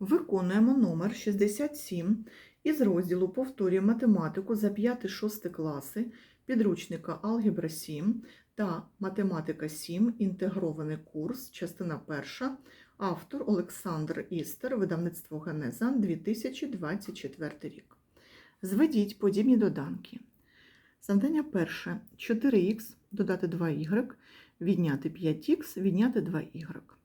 Виконуємо номер 67 із розділу Повторює математику за 5-6 класи підручника Алгебра 7 та Математика 7. Інтегрований курс, частина 1. Автор Олександр Істер, видавництво Генеза 2024 рік. Зведіть подібні доданки. Завдання перше 4х додати 2y, відняти 5х, відняти 2y.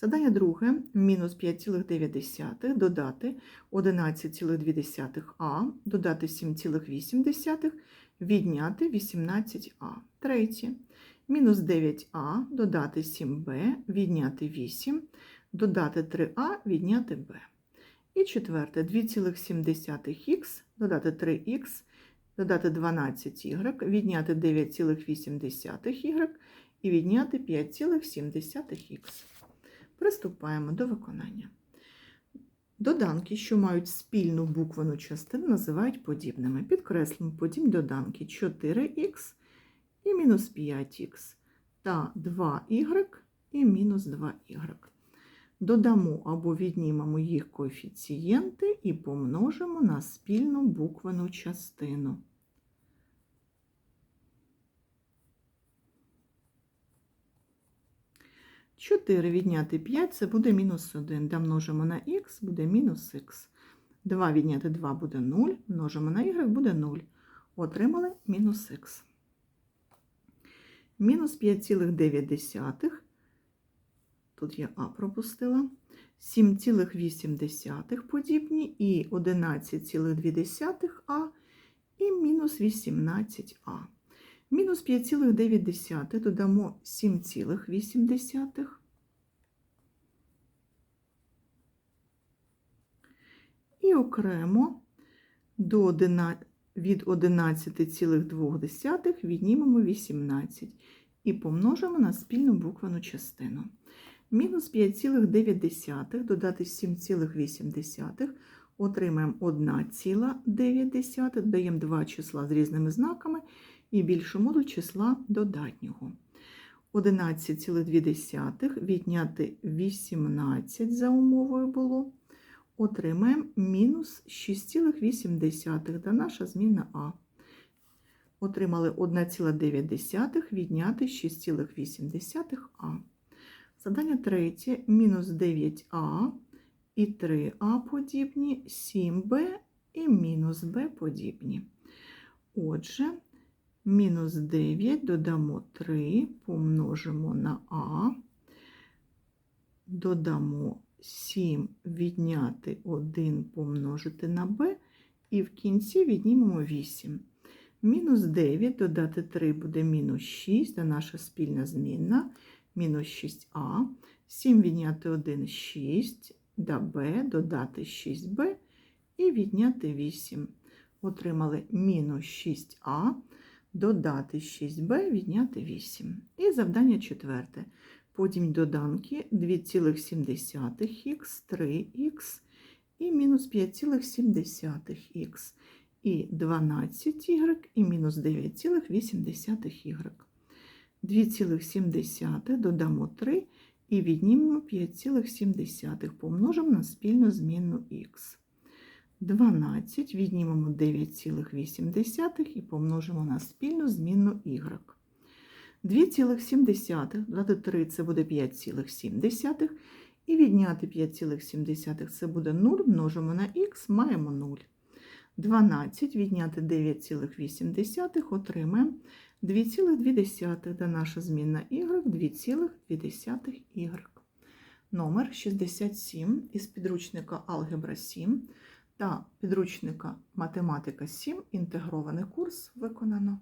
Задання друге. Мінус 5,9 додати 11,2а, додати 7,8, відняти 18а. Третє. Мінус 9а, додати 7b, відняти 8, додати 3а, відняти b. І четверте. 2,7х, додати 3х, додати 12y, відняти 9,8y і відняти 5,7х. Приступаємо до виконання. Доданки, що мають спільну буквену частину, називають подібними. Підкреслимо подібні доданки 4х і мінус 5х та 2y і мінус 2y. Додамо або віднімемо їх коефіцієнти і помножимо на спільну буквену частину. Чотири відняти 5 це буде мінус 1. Да множимо на х, буде мінус х. 2 відняти 2 буде 0, множимо на y буде 0. Отримали мінус х. Мінус 5,9. Тут я А пропустила. 7,8 подібні і 11,2а і мінус 18а. Мінус 5,9 додамо 7,8. І окремо до 11, від 11,2 віднімемо 18 і помножимо на спільну буквену частину. Мінус 5,9 додати 7,8 отримаємо 1,9, додаємо два числа з різними знаками і більшу моду числа додатнього. 11,2 відняти 18 за умовою було. Отримаємо мінус 6,8 та наша зміна А. Отримали 1,9 відняти 6,8а. Задання третє мінус 9а і 3а подібні, 7b і мінус b подібні. Отже, мінус 9 додамо 3, помножимо на а, додамо 7 відняти 1 помножити на b, і в кінці віднімемо 8. Мінус 9 додати 3 буде мінус 6, це наша спільна змінна, мінус 6а, 7 відняти 1 6, да b, додати 6b і відняти 8. Отримали мінус 6а, додати 6b, відняти 8. І завдання четверте. Потім доданки 2,7х, 3х і мінус 5,7х, і 12y і мінус 9,8y. 2,7 додамо 3 і віднімемо 5,7, помножимо на спільну змінну х. 12 віднімемо 9,8 і помножимо на спільну змінну y. 2,7 додати 3 це буде 5,7. І відняти 5,7 це буде 0, множимо на х, маємо 0. 12 відняти 9,8 отримаємо 2,2, де наша змінна y 2,2y. Номер 67 із підручника Алгебра 7 та підручника Математика 7. Інтегрований курс виконано.